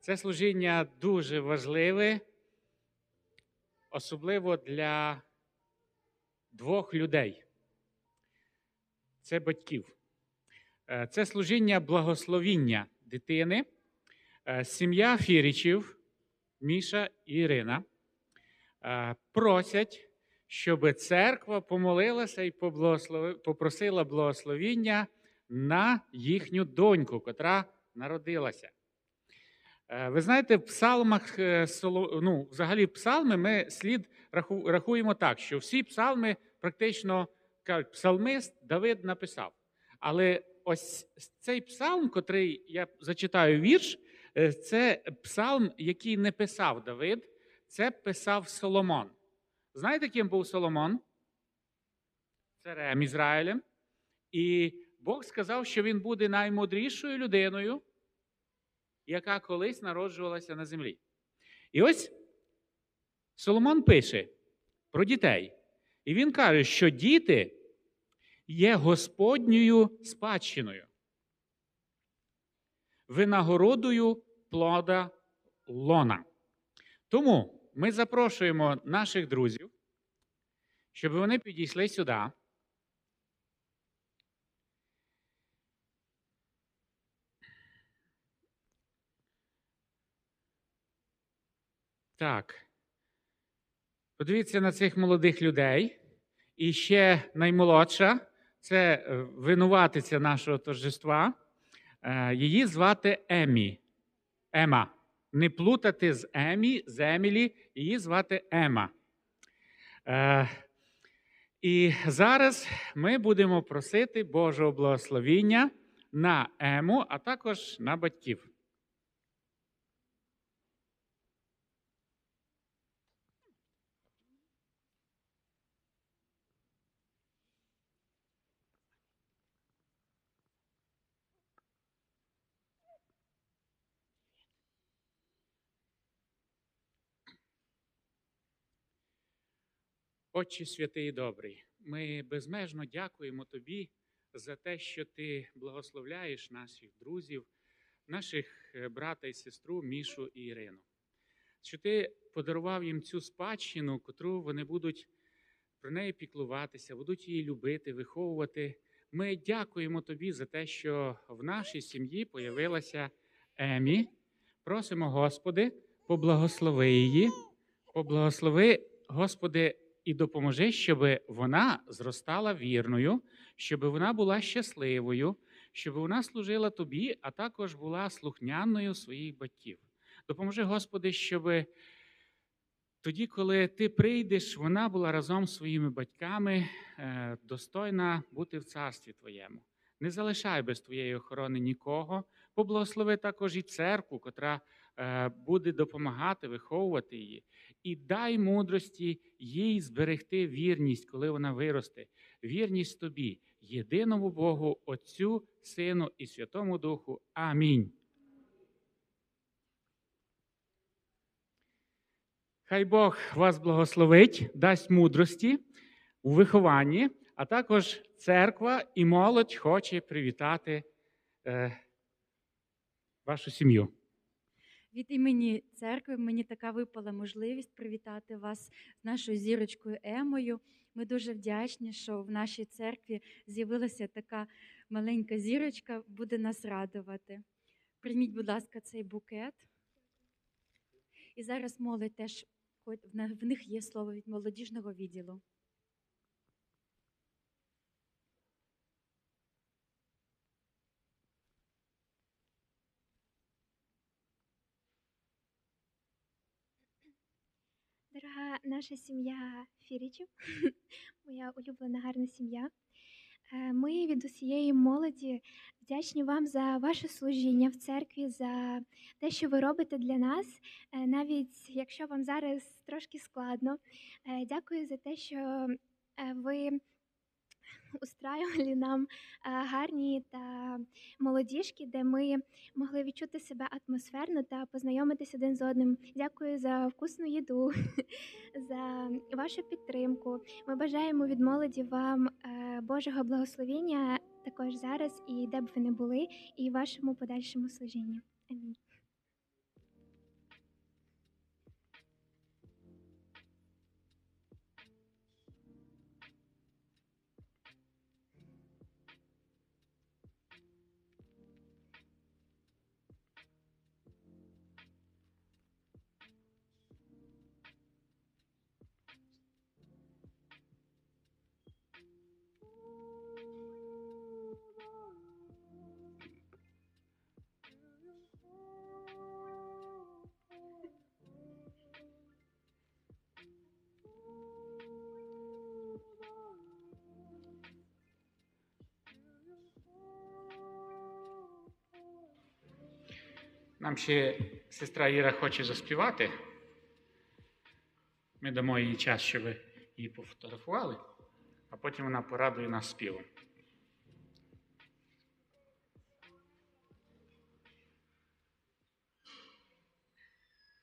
Це служіння дуже важливе, особливо для двох людей. Це батьків. Е, Це служіння благословіння дитини. Е, Сім'я Фірічів, Міша і Ірина е, просять, щоб церква помолилася і попросила благословіння на їхню доньку, котра народилася. Е, Ви знаєте, в псалмах, е, ну, взагалі, псалми ми слід рахуємо так, що всі псалми практично кажуть, псалмист Давид написав. Але ось цей псалм, котрий я зачитаю вірш, е, це псалм, який не писав Давид, це писав Соломон. Знаєте, ким був Соломон? Царем Ізраїлем. І Бог сказав, що він буде наймудрішою людиною, яка колись народжувалася на землі. І ось Соломон пише про дітей. І він каже, що діти є Господньою спадщиною, винагородою плода лона. Тому ми запрошуємо наших друзів, щоб вони підійшли сюди. Так. Подивіться на цих молодих людей. І ще наймолодша це е, винуватиця нашого торжества. Е, Її звати Емі. Ема. Не плутати з Емі, з Емілі, її звати Ема. Е, І зараз ми будемо просити Божого благословіння на Ему, а також на батьків. Отче святий і добрий, ми безмежно дякуємо Тобі за те, що Ти благословляєш наших друзів, наших е, брата і сестру Мішу і Ірину. Що ти подарував їм цю спадщину, котру вони будуть про неї піклуватися, будуть її любити, виховувати. Ми дякуємо Тобі за те, що в нашій сім'ї появилася Емі. Просимо, Господи, поблагослови її, поблагослови, Господи, і допоможи, щоб вона зростала вірною, щоб вона була щасливою, щоб вона служила тобі, а також була слухняною своїх батьків. Допоможи, Господи, щоб тоді, коли ти прийдеш, вона була разом з своїми батьками е, достойна бути в царстві Твоєму. Не залишай без Твоєї охорони нікого. Поблагослови також і церкву, котра е, буде допомагати виховувати її. І дай мудрості їй зберегти вірність, коли вона виросте, вірність тобі, єдиному Богу, Отцю, Сину і Святому Духу. Амінь. Хай Бог вас благословить, дасть мудрості у вихованні, а також церква і молодь хоче привітати е, вашу сім'ю. Від імені церкви мені така випала можливість привітати вас з нашою зірочкою Емою. Ми дуже вдячні, що в нашій церкві з'явилася така маленька зірочка, буде нас радувати. Прийміть, будь ласка, цей букет. І зараз молодь теж, в них є слово від молодіжного відділу. Наша сім'я Фірічів, моя улюблена гарна сім'я. Е, Ми від усієї молоді вдячні вам за ваше служіння в церкві, за те, що ви робите для нас, е, навіть якщо вам зараз трошки складно. Е, Дякую за те, що ви устраювали нам е, гарні та молодіжки, де ми могли відчути себе атмосферно та познайомитися один з одним. Дякую за вкусну їду, за вашу підтримку. Ми бажаємо від молоді вам е, Божого благословення також зараз і де б ви не були, і вашому подальшому служінні. Амінь. Нам ще сестра Іра хоче заспівати. Ми дамо їй час, щоб її пофотографували, а потім вона порадує нас співом.